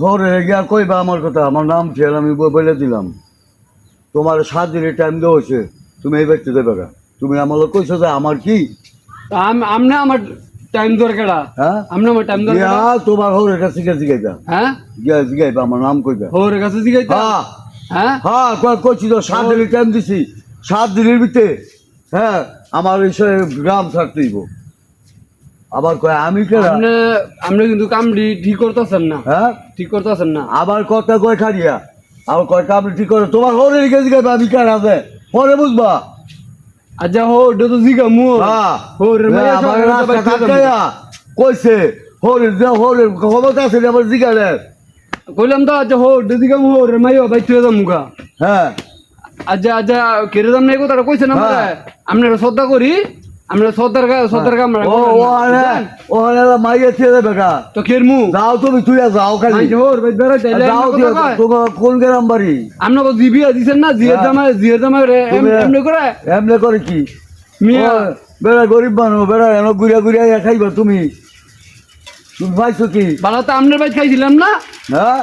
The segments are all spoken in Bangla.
হরে গিয়া কইবা আমার কথা? আমার নাম খেয়াল আমি বলে দিলাম। তোমার সাত দিনের টাইম দেওয়া হয়েছে। তুমি এই ব্যক্তি দেবে তুমি আমার লোক কইছো যে আমার কি? আমনে আমার টাইম দরকার। হ্যাঁ? আমনে আমার টাইম দরকার? গিয়া তোমার হরের কাছে গিয়ে জিগাইবা হ্যাঁ? গিয়া জিগাইবা আমার নাম কইবা। ওর কাছে জিগাইতা? হ্যাঁ। হ্যাঁ? হ্যাঁ কইছি তো সাত দিনের টাইম দিছি। সাত দিনের ভিতরে হ্যাঁ আমার এই গ্রাম ছাড়তেইব আবার কয় আমি কেনা আপনি আপনি কিন্তু কামড়ি ঠিক করতেছেন না। হ্যাঁ? ঠিক করতেছেন না। আবার কথা কয় খারিয়া আবার কয় কামড়ি ঠিক করে তোমার হরের কাছে জিগাইবা আমি কেনা আছে পরে বুঝবা। আচ্ছা হো ওটা তো জিগা মু হ্যাঁ। হরে মাইয়া আমার রাস্তা খেয়ে কইছে হরের যে হরের ক্ষমতা আছে রে আমার জিগালের কইলাম তো আচ্ছা হো ওটা জিগা মু হরে মাইয়া বাইতে যাম মুগা হ্যাঁ। আচ্ছা আচ্ছা কেরে দাম নাই কথাটা আমরা হ্যাঁ। আমরা শ্রদ্ধা করি। আমরা শ্রদ্ধার কা শ্রদ্ধার কাম ও ও আরে ও আরে মাইয়া ছেড়ে দেবে কা তো কের মু যাও তুমি তুই যাও খালি। চাইলে যাও। তোমার কোন গ্রাম বাড়ি? আমরা তো জিবিয়া দিছেন না জামাই রে এম- তুমি- এমনি করে? এমনি করে কি? মিয়া। বেড়া গরিব মানুষ বেড়া এন ঘুরিয়া ঘুরিয়া ইয়া খাইবা তুমি। তুমি পাইছো কি? বালা তো আমনের বাইত খাইছিলাম না? হ্যাঁ?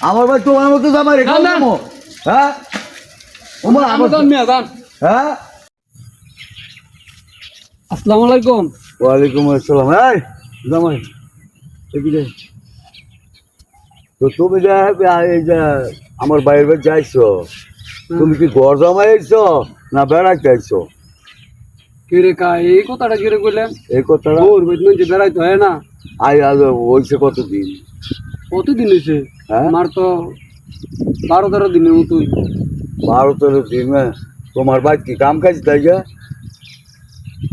আমার ভাই তোমার মতো রেখে না। হ্যাঁ? ওমা আমার তো হ্যাঁ? আসসালামু আলাইকুম। ওয়ালাইকুম আসসালাম। এই জামাই এদিকে তো তুমি যে এই যে আমার বাইরের বাড়ি যাইছো তুমি কি ঘর জামাই আইছো না বেড়াইতে আইছো? কিরে কা এই কথাটা কিরে কইলেন এই কথাটা ওর বাইত মানে বেড়াইতে হয় না? আই আজ হয়েছে কতদিন? কতদিন হয়েছে হ্যাঁ? আমার তো বারো তেরো দিনের মতো বারো তেরো দিন হ্যাঁ। তোমার বাড়ি কি কাম কাজ তাই গা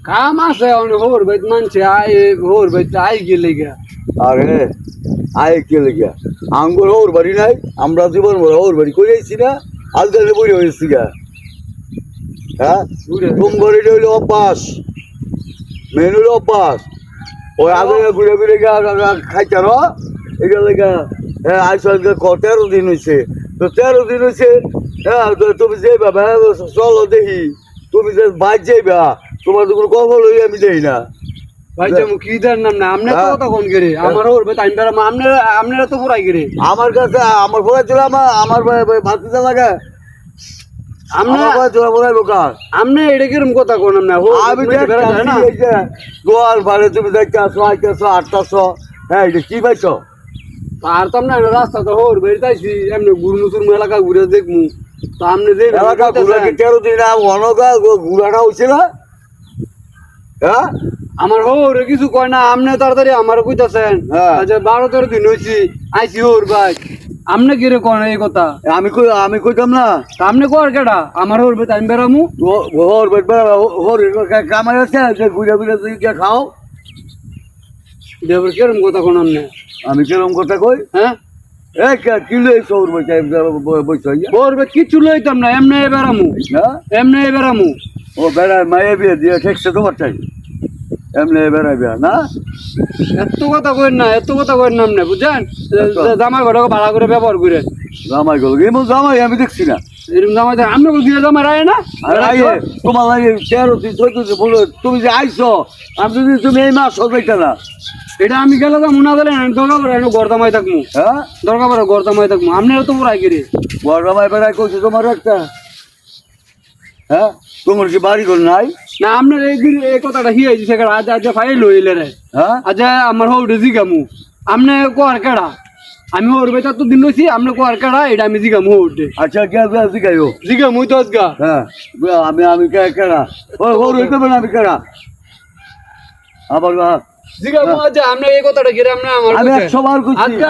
কাম আছে হোর বাইত মানছে আই হোর বাইত আই গেলে গা আরে আয় কে লেগে আঙ্গুর ওর বাড়ি নাই আমরা জীবন ভরা ওর বাড়ি করে আইছি না আজকাল বই হয়েছি গা। হ্যাঁ? ঘুরে। তুম ঘরে রইল অভ্যাস মেনুর অভ্যাস ওই আগে ঘুরে ঘুরে গা খাইতে র এগুলো লেগা হ্যাঁ আজ ক তেরো দিন হয়েছে তো তেরো দিন হয়েছে হ্যাঁ তুমি যাইবা হ্যাঁ চলো দেখি। তুমি যে বাইক যাইবা তোমার তো কোনো কখন লই আমি দেই না। ভাই যে কি দেন নাম না আমনে তো হ্যাঁ। কথা কোন গেরে আমার হোর বাইত আমি বেড়া আমনে আমনেরা তো পুরাই গেরে। আমার কাছে আমার ফোনে ছিল আমার আমার ভাতিজা লাগে আমনে ফোনে আমনে এটা কিরম কথা কোন না হোর আমি না। গোয়াল ভাড়ে তুমি দেখতে আসো আইতেছো আটটাছো হ্যাঁ এটা কি পাইছো আর তো আমরা রাস্তা তো হোর আইছি এমনি গুরমু সুরমু এলাকা ঘুরে দেখমু। তো আমনে যে এলাকা ঘুরা তেরো দিন অনগা ঘুরাটা হয়েছে না? হ্যাঁ? আমার হোর কিছু কয় না আমনে তাড়াতাড়ি আমার কইতাছেন হ্যাঁ। আচ্ছা বারো তেরো দিন হয়েছি আইসি হোর ভাই। আমনে কিরে কয় না এই কথা? আমি কই আমি কইতাম না। আমনে কর কেডা? আমার হোর বাইত আমি বেড়ামু। ওর ওর কামাই আছে যে ঘুরে ঘুরে তুই কে খাও। দেবর কিরম কথা কোন আমনে? আমি কিরম কথা কই? হ্যাঁ? এ কিলো সৌর বইছে বইছে হোর বাইত কিচ্ছু লইতাম না এমনে বেড়ামু। হ্যাঁ? এমনে বেড়ামু। ও বেড়ায় মায়ে বিয়ে দিয়ে ঠেকছে তোমার চাই। এমনি বেড়ায় বিয়া না? এত কথা কইন না এত কথা কইন না আমনে বুঝছেন? জামাই ঘরকে ভাড়া করে ব্যবহার করে। জামাই গেল এমন জামাই আমি দেখছি না। এরকম জামাই আমনে দিয়ে জামাই রায় না? আইয়ে তোমার লাগে তেরো চোদ্দ দিন বলো তুমি যে আইছো আমি যদি তুমি এই মাস সবাইটা না? এটা আমি গেলে তো মুনা আমি দরকার পড়ে আমি গরদামাই থাকমু। হ্যাঁ? দরকার পড়ে গরদামাই থাকমু আপনার তো পুরাই গেরে বড় জামাই বেড়ায় করছে তোমার একটা। হ্যাঁ? তোমার কি বাড়ি ঘর নাই? না আপনার এই কথাটা সেখানে আজ আজ ফাইল হইলে রে। হ্যাঁ? আজ আমার হৌ জিগামু। আপনি কোয়ার কেডা? আমি ওর তো দিন রয়েছি আপনি কোয়ার কেডা? এটা আমি জিগামু ওটে আচ্ছা কে শিখাইও জিগামু তো আজগা। হ্যাঁ আমি আমি কে কেরা ও ওর হইতে আমি কেরা আবার জিগামু আজ আপনি এই কথাটা গিরে আপনি আমার আমি একশো বার করছি আজকে